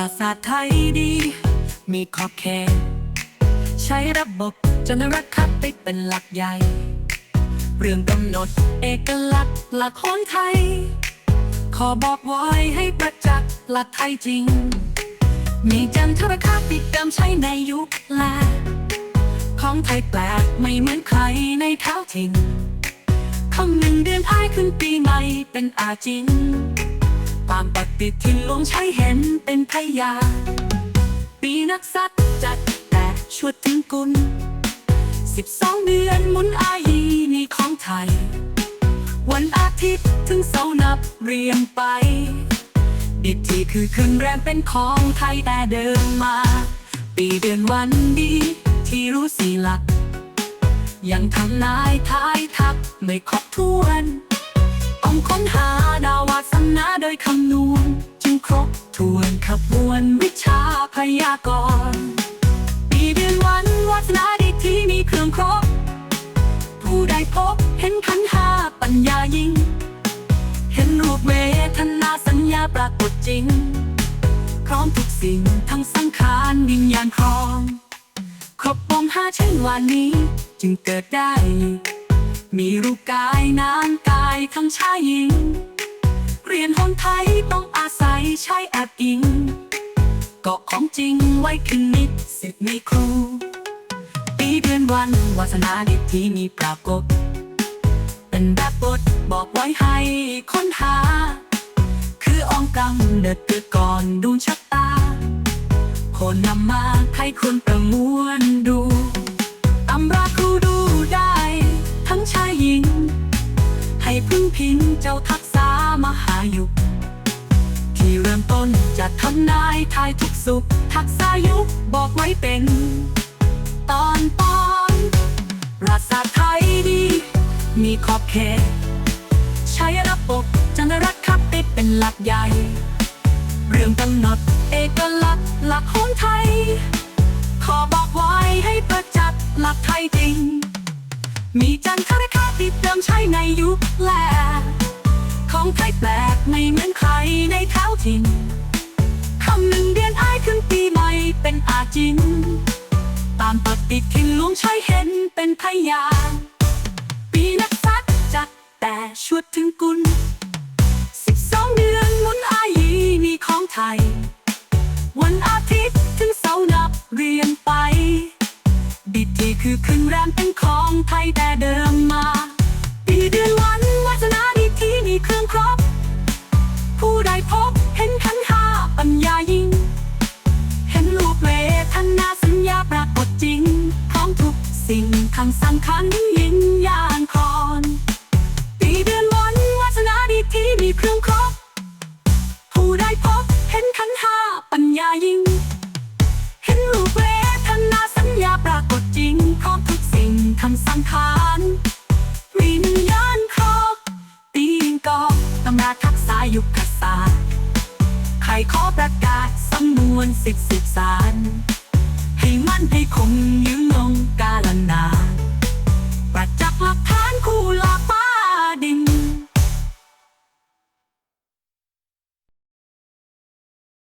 ราษาไทยดี มีขอบเขตใช้ระบบจนรักคัดติดเป็นหลักใหญ่ เรื่องกำหนดเอกลักษณ์หลักของไทย ขอบอกไว้ให้ประจักษ์หลักไทยจริง มีจันทรคติเดิมใช้ในยุคแลของไทยแปลกไม่เหมือนใครในเท้าถิ่นคำหนึ่งเดือนท้ายขึ้นปีใหม่เป็นอาจินตามป ฏิดทิ้นหลวงใช้เห็นเป็นพยา ปีนักษัตริย์จัดแต่ชวดถึงกุลสิบสองเดือนหมุนอายีนี่ของไทย วันอาทิตย์ถึงเสาร์นับเรียงไปอีกทีคือคืนแรมเป็นของไทยแต่เดิมมา ปีเดือนวันดีที่รู้สีหลัก ยังทำนายทายทักไม่ครบถ้วน องค้นหาดาววาสนาโดยคำนวณจึงครบถ้วนขบวนวิชาพยากรณ์ปีเดือนวันวาสนาดีที่มีเครื่องครบ ผู้ใดพบเห็นขันหาปัญญายิ่ง เห็นรูปเวทนาสัญญาปรากฏจริง พร้อมทุกสิ่งทั้งสังขารวิญญาณครอง ครบปมห้าเช่นวันนี้จึงเกิดได้ มีรูปกายนามกายทั้งชายหญิง เรียนหนไทยต้องอาศัยใช้แอบอิงเกาะของจริงไว้ขึ้นนิดสิทธิ์มีครู ปีเดือนวันวาสนาดิที่มีปรากฏ เป็นแบบบทบอกไว้ให้ค้นหา คืออองกำเนิดเกิดก่อนดวงชะตา คนนำมาให้คนประมวล ต้น จะทำนายทายทุกสุข ทักษะยุบอกไว้เป็น ตอนตอนรัศาสตร์ไทยดี มีขอบเขต ใช้ระบบจันรักคับติดเป็นหลักใหญ่ เรื่องกำหนดเอกลักษณ์หลักของไทย ขอบอกไว้ให้ประจักษ์หลักไทยจริง มีจันทรคติดเดิมใช้ในยุคแล ของไทยแปลกไม่เหมือนใครในแถวถิ่นคำหนึ่งเดือนอายขึ้นปีใหม่เป็นอาจิน ตามปฏิทินหลวงใช้เห็นเป็นพยานปีนักษัตจัดแต่ชวดถึงกุลสิบสองเดือนหมุนอายีนี่ของไทย วันอาทิตย์ถึงเสาร์นับเรียนไปดิทีคือขึ้นแรมเป็น สิ่งทั้งสังขารยินญาณครอนปีเดือนวันวาสนาดีที่มีเครื่องครบผู้ใดพบเห็นขันห้าปัญญายิ่ง เห็นรูปเวทนาสัญญาปรากฏจริงพร้อมทุกสิ่งทั้งสังขารวิญญาณครอบตีนกอบตำราทักษะยุคศาสตร์ใครขอประกาศสำนวนสิบสิบสาร มันให้คงยืนลงกาลนาน